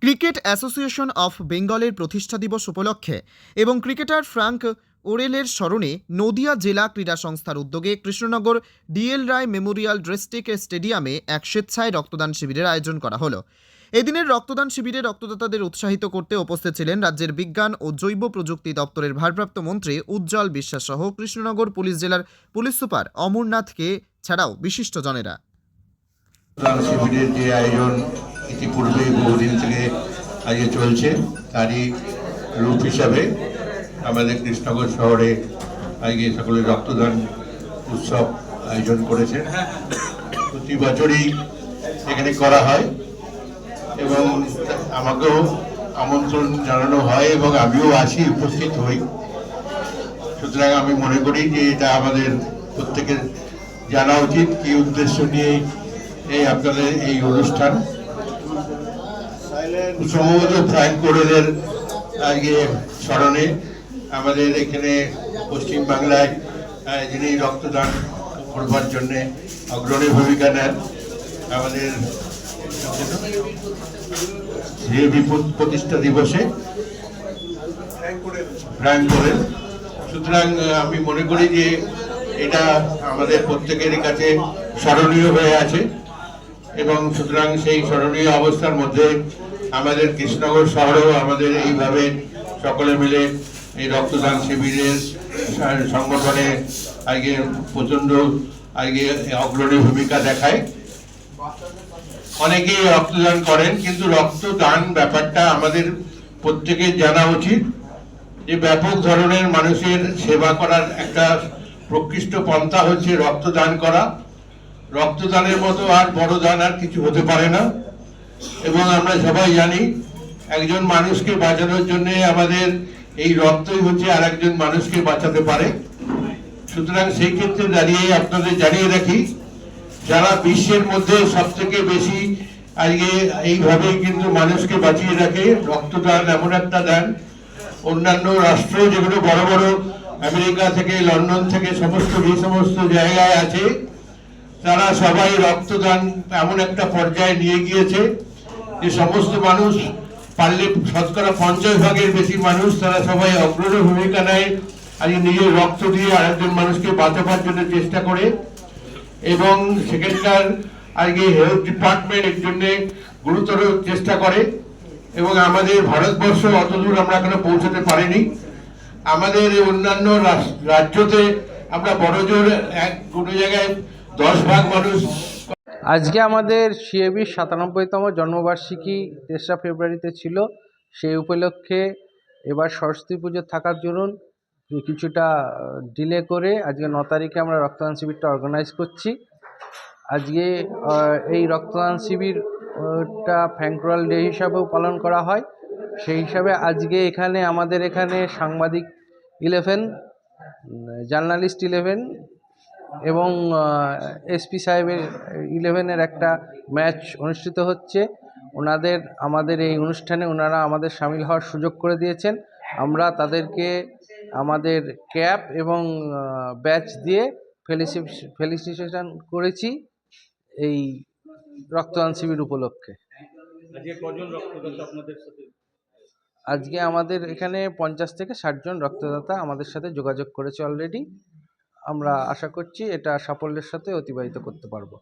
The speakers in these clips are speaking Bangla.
ক্রিকেট অ্যাসোসিয়েশন অফ বেঙ্গলের প্রতিষ্ঠা দিবস উপলক্ষে এবং ক্রিকেটার ফ্রাঙ্ক ওরেলের স্মরণে নদিয়া জেলা ক্রীড়া সংস্থার উদ্যোগে Krishnanagar DL Roy memorial district স্টেডিয়ামে এক স্বেচ্ছায় রক্তদান শিবিরের আয়োজন করা হলো। এদিনের রক্তদান শিবিরে রক্তদাতাদের উৎসাহিত করতে উপস্থিত ছিলেন রাজ্যের বিজ্ঞান ও জৈব প্রযুক্তি দপ্তরের ভারপ্রাপ্ত মন্ত্রী উজ্জ্বল বিশ্বাস সহ কৃষ্ণনগর পুলিশ জেলার পুলিশ সুপার অমরনাথকে ছাড়াও বিশিষ্টজনেরা। শিবিরের যে আয়োজন ইতিপূর্বে বহুদিন থেকে আজকে চলছে তারই রূপ হিসাবে আমাদের কৃষ্ণনগর শহরে আজকে সকলে রক্তদান উৎসব আয়োজন করেছেন। প্রতি বছরই এখানে করা হয় এবং আমাকেও আমন্ত্রণ জানানো হয় এবং আমিও আসি উপস্থিত হই। সুতরাং আমি মনে করি যে এটা আমাদের প্রত্যেকের জানা উচিত কি উদ্দেশ্য নিয়ে এই আপনাদের এই অনুষ্ঠান। সম্ভবত ফ্রাঙ্ক কোরেলের আজকে স্মরণে আমাদের এখানে পশ্চিম বাংলায় যিনি রক্তদান করবার জন্য অগ্রণী ভূমিকা নেন আমাদের প্রতিষ্ঠা দিবসে ফ্রাঙ্ক কোরেল সুতরাং আমি মনে করি যে এটা আমাদের প্রত্যেকের কাছে স্মরণীয় হয়ে আছে এবং সুতরাং সেই স্মরণীয় অবস্থার মধ্যে আমাদের কৃষ্ণনগর শহরেও আমাদের এইভাবে সকলে মিলে এই রক্তদান শিবিরের সংগঠনে আগে প্রচণ্ড আগে অগ্রণী ভূমিকা দেখায়। অনেকেই রক্তদান করেন, কিন্তু রক্তদান ব্যাপারটা আমাদের প্রত্যেকের জানা উচিত যে ব্যাপক ধরনের মানুষের সেবা করার একটা প্রকৃষ্ট পন্থা হচ্ছে রক্তদান করা। রক্তদানের মতো আর বড় দান আর কিছু হতে পারে না। এবং আমরা সবাই জানি একজন মানুষকে বাঁচানোর জন্য আমাদের এই রক্তই হচ্ছে আর একজন মানুষকে বাঁচাতে পারে। সুতরাং সেই ক্ষেত্রে দাঁড়িয়ে আপনাদের জানিয়ে রাখি, যারা বিশ্বের মধ্যে সব থেকে বেশি আজকে এইভাবেই কিন্তু মানুষকে বাঁচিয়ে রাখে, রক্তদান এমন একটা দান। অন্যান্য রাষ্ট্র যেগুলো বড় বড়, আমেরিকা থেকে, লন্ডন থেকে সমস্ত যে সমস্ত জায়গায় আছে, তারা সবাই রক্তদান এমন একটা পর্যায়ে নিয়ে গিয়েছে। যে সমস্ত মানুষ পারলে শতকরা পঞ্চাশ ভাগের বেশি মানুষ তারা সবাই অগ্রণী ভূমিকা নেয় আজ নিজের রক্ত দিয়ে আরেকজন মানুষকে বাঁচাবার জন্য চেষ্টা করে। এবং সেখানকার আজকে হেলথ ডিপার্টমেন্ট এর জন্য গুরুতর চেষ্টা করে। এবং আমাদের ভারতবর্ষ অতদূর আমরা এখনও পৌঁছাতে পারিনি। আমাদের অন্যান্য রাজ্যতে আমরা বড় জোর এক, কোনো জায়গায় দশ ভাগ মানুষ আজকে আমাদের সিএবির সাতানব্বইতম জন্মবার্ষিকী তেসরা ফেব্রুয়ারিতে ছিল। সেই উপলক্ষে এবার সরস্বতী পুজো থাকার জন্য কিছুটা ডিলে করে আজকে ন তারিখে আমরা রক্তদান শিবিরটা অর্গানাইজ করছি। আজকে এই রক্তদান শিবিরটা ফ্যাঙ্করল ডে হিসাবেও পালন করা হয়। সেই হিসাবে আজকে এখানে, আমাদের এখানে সাংবাদিক ইলেভেন জার্নালিস্ট ইলেভেন এবং এসপি সাহেবের ইলেভেনের একটা ম্যাচ অনুষ্ঠিত হচ্ছে। ওনাদের আমাদের এই অনুষ্ঠানে ওনারা আমাদের সামিল হওয়ার সুযোগ করে দিয়েছেন। আমরা তাদেরকে আমাদের ক্যাপ এবং ব্যাচ দিয়ে ফেলিসি ফেলিসিটেশন করেছি এই রক্তদান শিবির উপলক্ষে। আজকে কজন রক্তদাতা আপনাদের সাথে? আজকে আমাদের এখানে পঞ্চাশ থেকে ষাটজন রক্তদাতা আমাদের সাথে যোগাযোগ করেছে অলরেডি আমরা আশা করছি এটা সাফল্যের সাথে অতিবাহিত করতে পারব।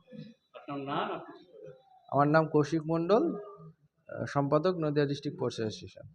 আমার নাম কৌশিক মণ্ডল সম্পাদক নদিয়া ডিস্ট্রিক্ট স্পোর্টস অ্যাসোসিয়েশন